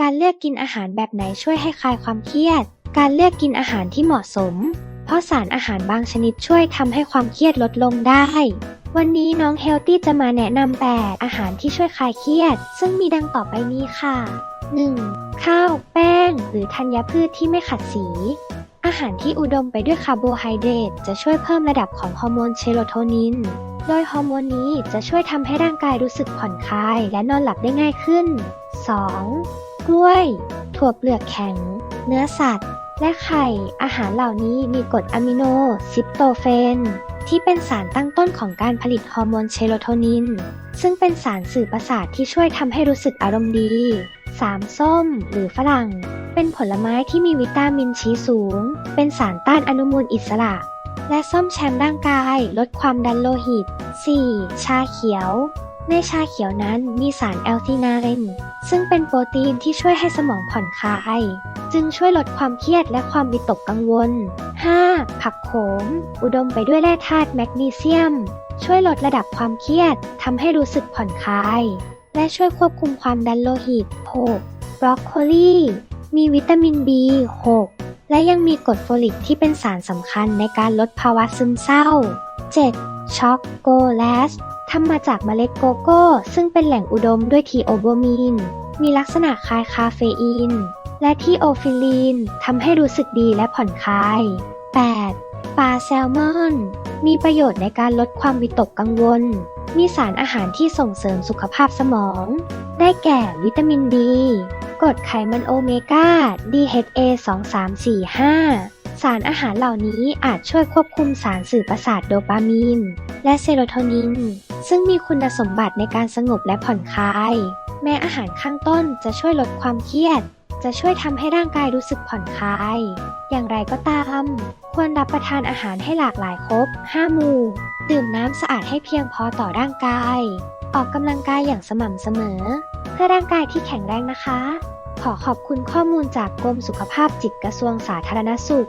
การเลือกกินอาหารแบบไหนช่วยให้คลายความเครียด การเลือกกินอาหารที่เหมาะสม เพราะสารอาหารบางชนิดช่วยทำให้ความเครียดลดลงได้ วันนี้น้องเฮลตี้จะมาแนะนำ8อาหารที่ช่วยคลายเครียด ซึ่งมีดังต่อไปนี้ค่ะ 1. ข้าว แป้ง หรือธัญพืชที่ไม่ขัดสี อาหารที่อุดมไปด้วยคาร์โบไฮเดรตจะช่วยเพิ่มระดับของฮอร์โมนเชโรโทนิน โดยฮอร์โมนนี้จะช่วยทำให้ร่างกายรู้สึกผ่อนคลาย และนอนหลับได้ง่ายขึ้น 2. กล้วย ถั่วเปลือกแข็ง เนื้อสัตว์ และไข่ อาหารเหล่านี้มีกรดอะมิโน ซิปโตเฟน ที่เป็นสารตั้งต้นของการผลิตฮอร์โมนเชโรโทนิน ซึ่งเป็นสารสื่อประสาทที่ช่วยทำให้รู้สึกอารมณ์ดี 3. ส้ม หรือฝรั่ง เป็นผลไม้ที่มีวิตามินชีสูง เป็นสารต้านอนุมูลอิสระ และซ่อมแซมร่างกาย ลดความดันโลหิต 4. ชาเขียว ในชาเขียวนั้นมีสารแอลทินาเรนซึ่งเป็นโปรตีนที่ช่วยให้สมองผ่อนคลาย จึงช่วยลดความเครียดและความวิตกกังวล 5. ผักโขม อุดมไปด้วยแร่ธาตุแมกนีเซียม ช่วยลดระดับความเครียดทำให้รู้สึกผ่อนคลาย และช่วยควบคุมความดันโลหิต 6. บรอกโคลีมีวิตามิน B6 และยังมีกรดโฟลิกที่เป็นสารสำคัญในการลดภาวะซึมเศร้า 7. ช็อกโกแลต ทำมาจากเมล็ดโกโก้ ซึ่งเป็นแหล่งอุดมด้วยทีโอโบมีน มีลักษณะคล้ายคาเฟอีน และทีโอฟิลีนทำให้รู้สึกดีและผ่อนคลาย 8. ปลาแซลมอน มีประโยชน์ในการลดความวิตกกังวล มีสารอาหารที่ส่งเสริมสุขภาพสมอง ได้แก่วิตามินดีกรดไขมันโอเมก้า DHA 2 3 4 5 สารอาหารเหล่านี้อาจช่วยควบคุมสารสื่อประสาทโดปามีน และเซโรโทนิน ซึ่งมีคุณสมบัติในการสงบและผ่อนคลาย แม้อาหารข้างต้นจะช่วยลดความเครียด จะช่วยทำให้ร่างกายรู้สึกผ่อนคลาย อย่างไรก็ตาม ควรรับประทานอาหารให้หลากหลายครบ 5 หมู่ ดื่มน้ำสะอาดให้เพียงพอต่อร่างกาย ออกกำลังกายอย่างสม่ำเสมอ เพื่อร่างกายที่แข็งแรงนะคะ ขอขอบคุณข้อมูลจากกรมสุขภาพจิตกระทรวงสาธารณสุข